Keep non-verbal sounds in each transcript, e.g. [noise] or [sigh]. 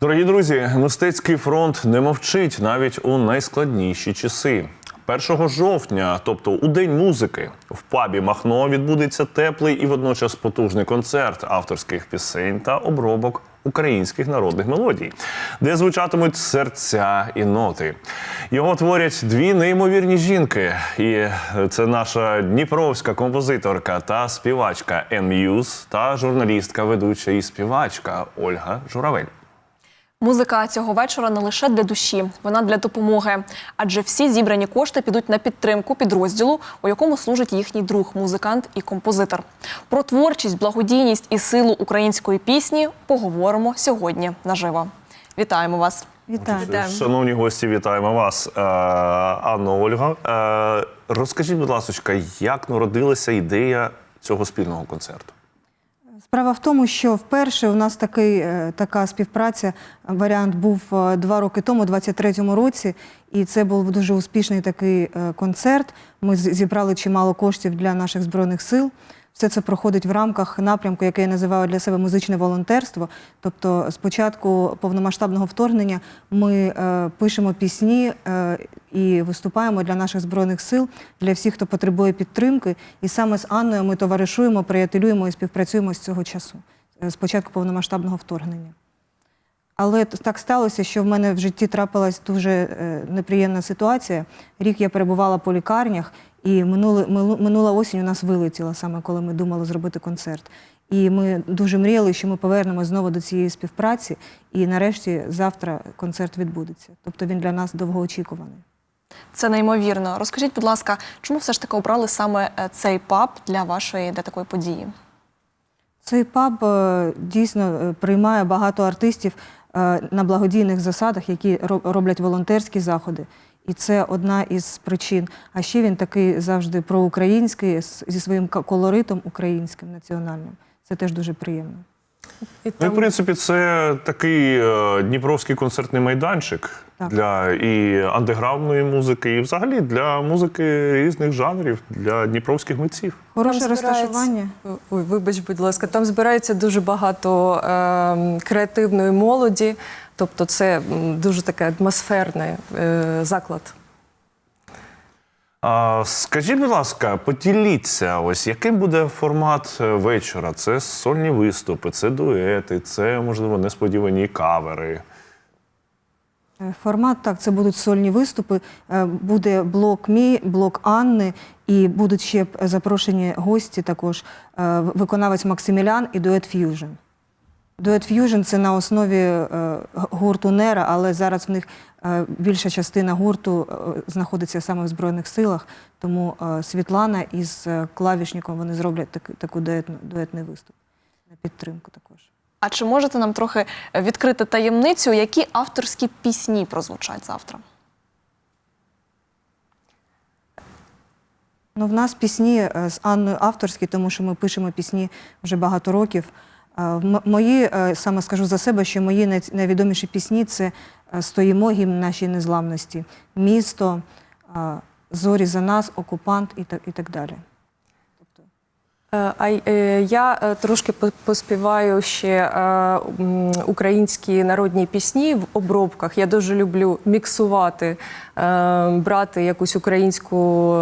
Дорогі друзі, мистецький фронт не мовчить навіть у найскладніші часи. 1 жовтня, тобто у день музики, в пабі Махно відбудеться теплий і водночас потужний концерт авторських пісень та обробок українських народних мелодій, де звучатимуть серця і ноти. Його творять дві неймовірні жінки, і це наша дніпровська композиторка та співачка Ен М'юз та журналістка, ведуча і співачка Ольга Журавель. Музика цього вечора не лише для душі, вона для допомоги. Адже всі зібрані кошти підуть на підтримку підрозділу, у якому служить їхній друг, музикант і композитор. Про творчість, благодійність і силу української пісні поговоримо сьогодні наживо. Вітаємо вас! Вітаю. Шановні гості, вітаємо вас. Е, Анна Ольга. Е, розкажіть, будь ласка, як народилася ідея цього спільного концерту? Справа в тому, що вперше у нас такий, е, така співпраця, варіант був е, два роки тому, у 23-му році, і це був дуже успішний такий е, концерт. Ми зібрали чимало коштів для наших збройних сил. Все це проходить в рамках напрямку, який я називаю для себе музичне волонтерство. Тобто, з початку повномасштабного вторгнення ми е, пишемо пісні е, і виступаємо для наших збройних сил, для всіх, хто потребує підтримки. І саме з Анною ми товаришуємо, приятелюємо і співпрацюємо з цього часу, е, з початку повномасштабного вторгнення. Але так сталося, що в мене в житті трапилась дуже е, неприємна ситуація. Рік я перебувала по лікарнях, і минули, минула осінь у нас вилетіла саме коли ми думали зробити концерт. І ми дуже мріяли, що ми повернемось знову до цієї співпраці, і нарешті завтра концерт відбудеться. Тобто він для нас довгоочікуваний. Це неймовірно. Розкажіть, будь ласка, чому все ж таки обрали саме е, цей паб для вашої для такої події? Цей паб е, дійсно е, приймає багато артистів на благодійних засадах, які роблять волонтерські заходи. І це одна із причин. А ще він такий завжди проукраїнський, зі своїм колоритом українським національним. Це теж дуже приємно. І Ну, і, в принципі, це такий е, дніпровський концертний майданчик Так. для і андеграундної музики, і взагалі для музики різних жанрів, для дніпровських митців. Хороше розташування. Ой, вибач, будь ласка, там збирається дуже багато е, креативної молоді, тобто це дуже такий атмосферний е, заклад. А, скажіть, будь ласка, поділіться, ось яким буде формат е, вечора? Це сольні виступи, це дуети, це можливо несподівані кавери. Е, Формат так, це будуть сольні виступи. е, Буде блок мій, блок Анни, і будуть ще запрошені гості також. Виконавець Максимілян і дует Ф'южн. Дует Ф'южн це на основі е, гурту Нера, але зараз в них е, більша частина гурту е, знаходиться саме в Збройних силах. Тому Світлана із клавішником вони зроблять так, таку дуетну, дуетний виступ на підтримку також. А чи можете нам трохи відкрити таємницю, які авторські пісні прозвучать завтра? Ну, в нас пісні з Анною авторські, тому що ми пишемо пісні вже багато років. Мої, е, саме скажу за себе, що мої най- найвідоміші пісні це е, Стоїмо гімн нашій незламності, місто, зорі за нас, окупант і так далі. Е, А е, я е, трошки поспіваю ще українські народні пісні в обробках. Я дуже люблю міксувати, брати якусь українську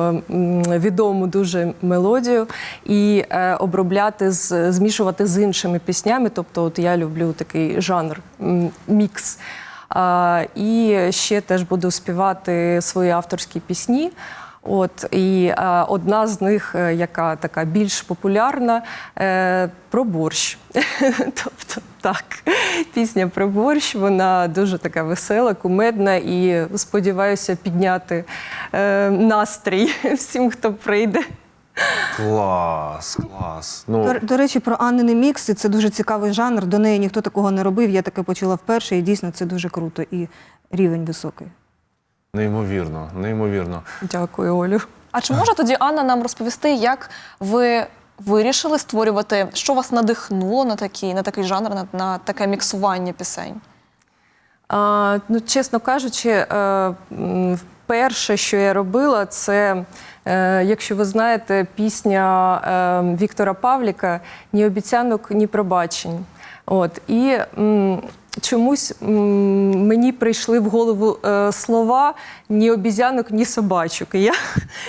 відому дуже мелодію і обробляти, змішувати з іншими піснями. Тобто, от я люблю такий жанр мікс. І ще теж буду співати свої авторські пісні. От і е, одна з них, е, яка така більш популярна, е, про борщ. [laughs] тобто, так, пісня про борщ, вона дуже така весела, кумедна і сподіваюся підняти е, настрій [laughs] всім, хто прийде. Клас, клас. Ну, До, до речі, про Аннини мікси це дуже цікавий жанр. До неї ніхто такого не робив. Я таке почула вперше, і дійсно це дуже круто і рівень високий. Неймовірно, неймовірно. Дякую, Олю. А чи може тоді Анна нам розповісти, як ви вирішили створювати, що вас надихнуло на такий, на такий жанр, на, на таке міксування пісень? А, ну, чесно кажучи, е, перше, що я робила, це, е, якщо ви знаєте, пісня е, Віктора Павліка Ні обіцянок, ні пробачень. От, і чомусь мені прийшли в голову е, слова ні обізянок, ні собачок. Я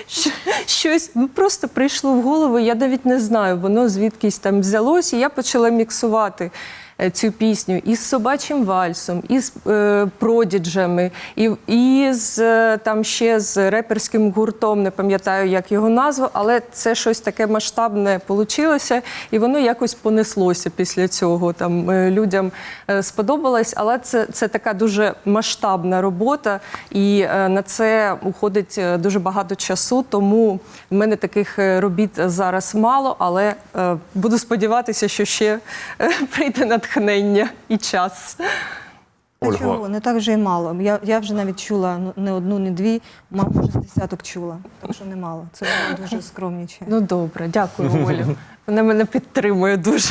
[laughs] щось ну, просто прийшло в голову. Я навіть не знаю, воно звідкись там взялось, і я почала міксувати. Е, Цю пісню із собачим вальсом, із е, продіджами, і, і з е, там ще з реперським гуртом, не пам'ятаю, як його назву, але це щось таке масштабне получилося, і воно якось понеслося після цього. Там е, людям сподобалось, але це, це така дуже масштабна робота, і на це уходить дуже багато часу. Тому в мене таких робіт зараз мало, але буду сподіватися, що ще [laughs] прийде натхнення і час. Та Ольго. чого? Не так вже й мало. Я, я вже навіть чула ну, не одну, не дві, може, з десяток чула. Так що немало. Це [laughs] дуже скромніче. Ну добре, дякую, Олю. Вона мене підтримує дуже.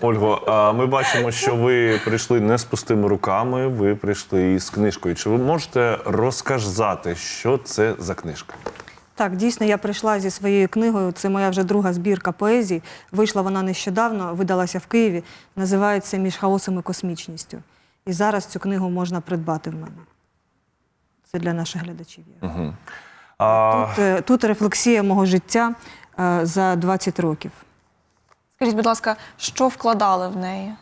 Ольго, а ми бачимо, що ви прийшли не з пустими руками, ви прийшли із книжкою. Чи ви можете розказати, що це за книжка? Так, дійсно, я прийшла зі своєю книгою. Це моя вже друга збірка поезії. Вийшла вона нещодавно, видалася в Києві. Називається Між хаосом і космічністю. І зараз цю книгу можна придбати в мене. Це для наших глядачів. я Угу. А, Тут, е, тут рефлексія мого життя е, за 20 років. Скажіть, будь ласка, що вкладали в неї?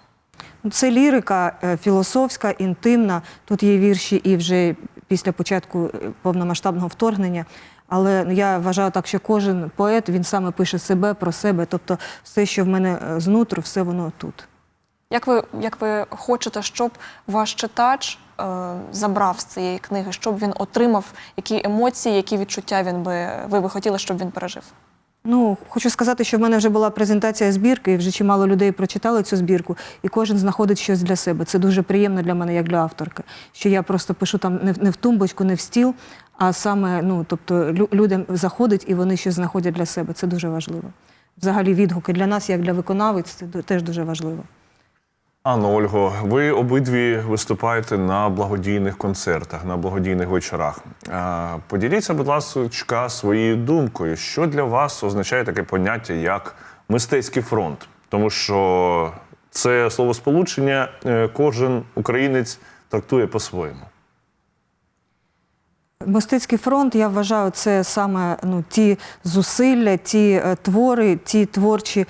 Ну, Це лірика е, філософська, інтимна. Тут є вірші і вже після початку повномасштабного вторгнення. Але я вважаю так, що кожен поет він саме пише себе про себе. Тобто, все, що в мене е, знутру, все воно тут. Як ви, як ви хочете, щоб ваш читач е, забрав з цієї книги, щоб він отримав які емоції, які відчуття він би ви би хотіли, щоб він пережив? Ну, хочу сказати, що в мене вже була презентація збірки, і вже чимало людей прочитали цю збірку, і кожен знаходить щось для себе. Це дуже приємно для мене, як для авторки. Що я просто пишу там не в, не в тумбочку, не в стіл, а саме, ну тобто, лю- людям заходить і вони щось знаходять для себе. Це дуже важливо. Взагалі, відгуки для нас, як для виконавиць, це теж дуже важливо. Анна Ольго, ви обидві виступаєте на благодійних концертах, на благодійних вечорах. Поділіться, будь ласка, своєю думкою, що для вас означає таке поняття як мистецький фронт? Тому що це словосполучення е, кожен українець трактує по-своєму. Мистецький фронт, я вважаю, це саме ну, ті зусилля, ті е, твори, ті творчі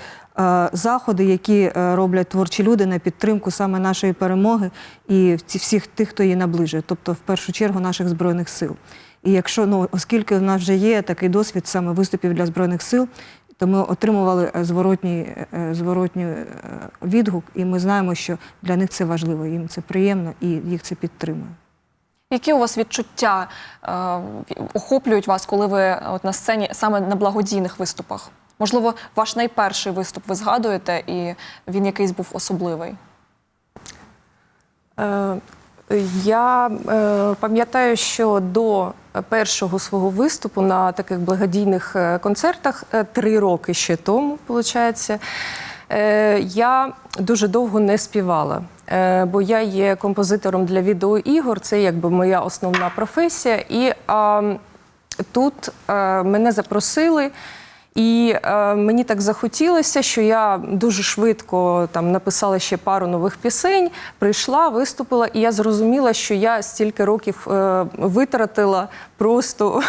заходи, які е, роблять творчі люди на підтримку саме нашої перемоги і всіх тих, хто її наближує, тобто в першу чергу наших збройних сил. І якщо ну, оскільки в нас вже є такий досвід саме виступів для збройних сил, то ми отримували е, зворотній, е, зворотній е, відгук, і ми знаємо, що для них це важливо, їм це приємно і їх це підтримує. Які у вас відчуття е, охоплюють вас, коли ви е, от на сцені саме на благодійних виступах? Можливо, ваш найперший виступ ви згадуєте, і він якийсь був особливий. Е, Я е, пам'ятаю, що до першого свого виступу на таких благодійних е, концертах три роки ще тому, виходить, я дуже довго не співала. Бо я є композитором для відеоігор, це якби моя основна професія. І а, тут е, мене запросили. І е, мені так захотілося, що я дуже швидко там написала ще пару нових пісень, прийшла, виступила, і я зрозуміла, що я стільки років е, витратила просто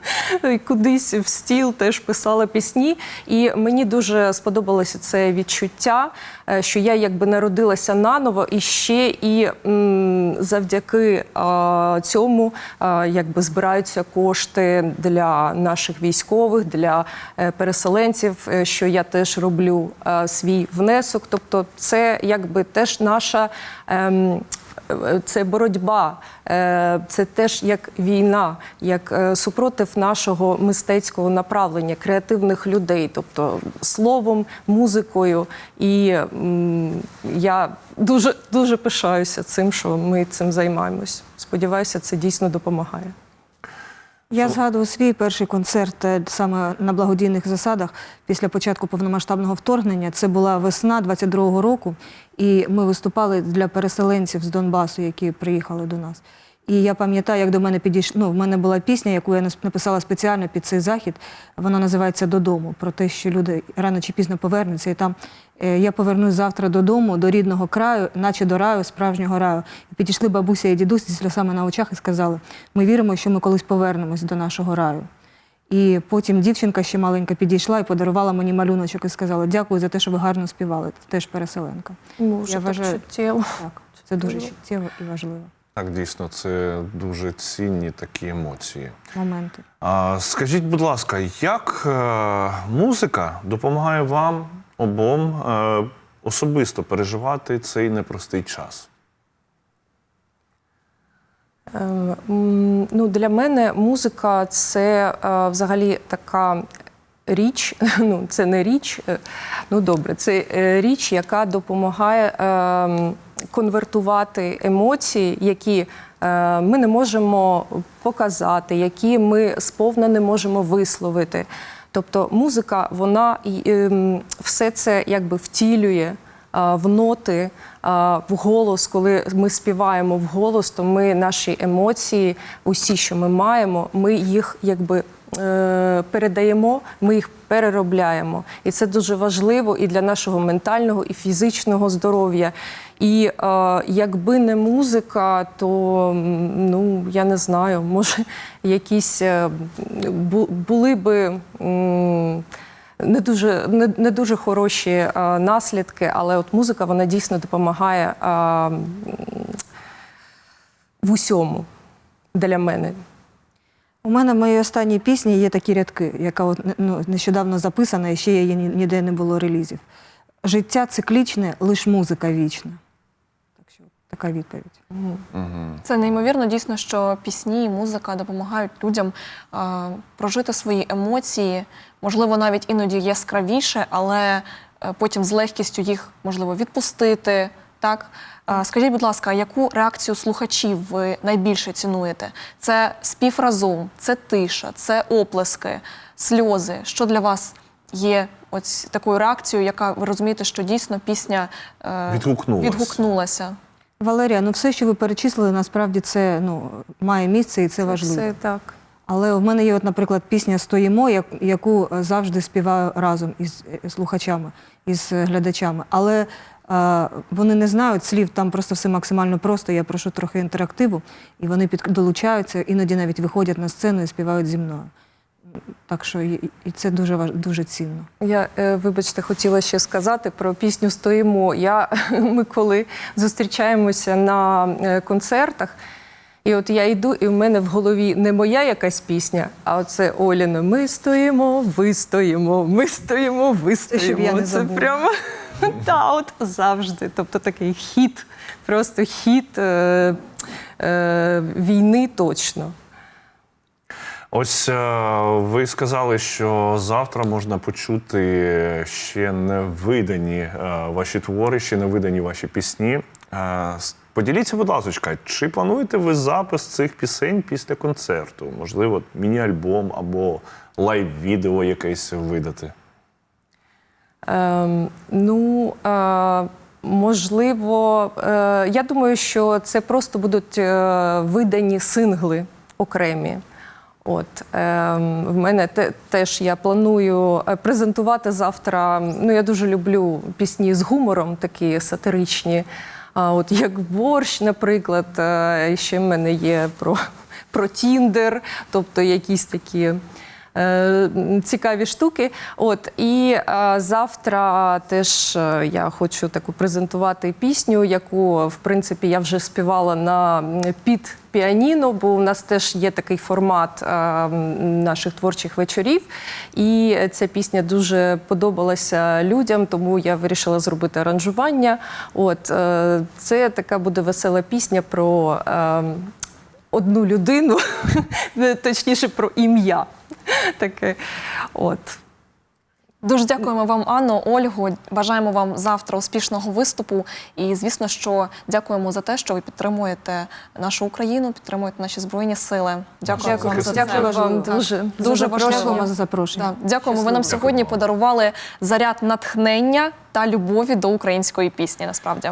[laughs] кудись в стіл, теж писала пісні. І мені дуже сподобалося це відчуття, е, що я якби народилася наново, і ще і м, завдяки е, цьому е, якби збираються кошти для наших військових, для е, переселенців, е, що я теж роблю е, свій внесок. Тобто, це якби теж наша. ем, е, Це боротьба, е, це теж як війна, як е, супротив нашого мистецького направлення, креативних людей, тобто словом, музикою. І я дуже дуже пишаюся цим, що ми цим займаємось. Сподіваюся, це дійсно допомагає. Я згадую свій перший концерт е, саме на благодійних засадах після початку повномасштабного вторгнення. Це була весна 22-го року, і ми виступали для переселенців з Донбасу, які приїхали до нас. І я пам'ятаю, як до мене підійшла. Ну, в мене була пісня, яку я написала спеціально під цей захід. Вона називається Додому. Про те, що люди рано чи пізно повернуться. І там е, я повернусь завтра додому, до рідного краю, наче до раю, справжнього раю. І підійшли бабуся і дідусь зі сльозами на очах і сказали: ми віримо, що ми колись повернемось до нашого раю. І потім дівчинка ще маленька підійшла і подарувала мені малюночок і сказала: Дякую за те, що ви гарно співали. Це Теж переселенка. Може, Я так вважаю- чуттєво. Так, це дуже чуттєво і важливо. Так, дійсно, це дуже цінні такі емоції. Моменти. А, скажіть, будь ласка, як е, музика допомагає вам обом е, особисто переживати цей непростий час? Е, Ну, для мене музика це е, взагалі така річ. [laughs] Ну, це не річ, ну добре, це річ, яка допомагає е, м, конвертувати емоції, які е, ми не можемо показати, які ми сповна не можемо висловити. Тобто музика, вона ем, все це якби втілює в ноти, в голос, коли ми співаємо в голос, то ми наші емоції, усі, що ми маємо, ми їх якби е, передаємо, ми їх переробляємо. І це дуже важливо і для нашого ментального, і фізичного здоров'я. І е, якби не музика, то ну я не знаю, може якісь е, бу- були би. м, не дуже, не, не дуже хороші е, наслідки, але от музика вона дійсно допомагає е, в усьому для мене. У мене в моїй останній пісні є такі рядки, яка от, ну, нещодавно записана, і ще її ні- ніде не було релізів. Життя циклічне, лиш музика вічна. Така відповідь. Це неймовірно дійсно, що пісні і музика допомагають людям е, прожити свої емоції, можливо, навіть іноді яскравіше, але е, потім з легкістю їх можливо відпустити. Так, скажіть, будь ласка, яку реакцію слухачів ви найбільше цінуєте? Це спів разом, це тиша, це оплески, сльози. Що для вас є ось такою реакцією, яка ви розумієте, що дійсно пісня е, відгукнулася? Валерія, ну все, що ви перечислили, насправді це ну, має місце і це важливо. Все так. Але в мене є, от, наприклад, пісня Стоїмо, яку завжди співаю разом із е, слухачами, із е, глядачами. Але е, вони не знають слів, там просто все максимально просто. Я прошу трохи інтерактиву, і вони під, долучаються, іноді навіть виходять на сцену і співають зі мною. Так що і, це дуже дуже цінно. Я, е, вибачте, хотіла ще сказати про пісню Стоїмо. Я, [laughs] ми коли зустрічаємося на е, концертах, і от я йду, і в мене в голові не моя якась пісня, а оце Оліна. Ми стоїмо, ви стоїмо, ми стоїмо, ви щоб я не Це прямо [laughs] та, от завжди. Тобто такий хіт, просто хіт е, е, війни точно. Ось е, ви сказали, що завтра можна почути ще не видані е, ваші твори, ще не видані ваші пісні. Е, Поділіться, будь ласка, чи плануєте ви запис цих пісень після концерту? Можливо, міні-альбом або лайв-відео якесь видати? Ем, ну, е, можливо, я думаю, що це просто будуть видані сингли окремі. От ем, в мене те, теж я планую е, презентувати завтра. Ну, я дуже люблю пісні з гумором, такі сатиричні. А от як борщ, наприклад, е, ще в мене є про, [laughs] про Тіндер, тобто якісь такі е, цікаві штуки. От і е, завтра теж е, я хочу таку презентувати пісню, яку в принципі я вже співала на під піаніно, бо у нас теж є такий формат е, наших творчих вечорів. І ця пісня дуже подобалася людям, тому я вирішила зробити аранжування. От е, це така буде весела пісня про. е, одну людину, [laughs] точніше про ім'я. [laughs] Таке. От. Дуже дякуємо вам, Анно, Ольгу. Бажаємо вам завтра успішного виступу. І звісно, що дякуємо за те, що ви підтримуєте нашу Україну, підтримуєте наші збройні сили. Дякую Дякую. вам за це. Дякую вам дуже. Дуже за важливо. Дякуємо за запрошення. Так, дякуємо. Ви нам сьогодні Дякуємо. подарували заряд натхнення та любові до української пісні. Насправді.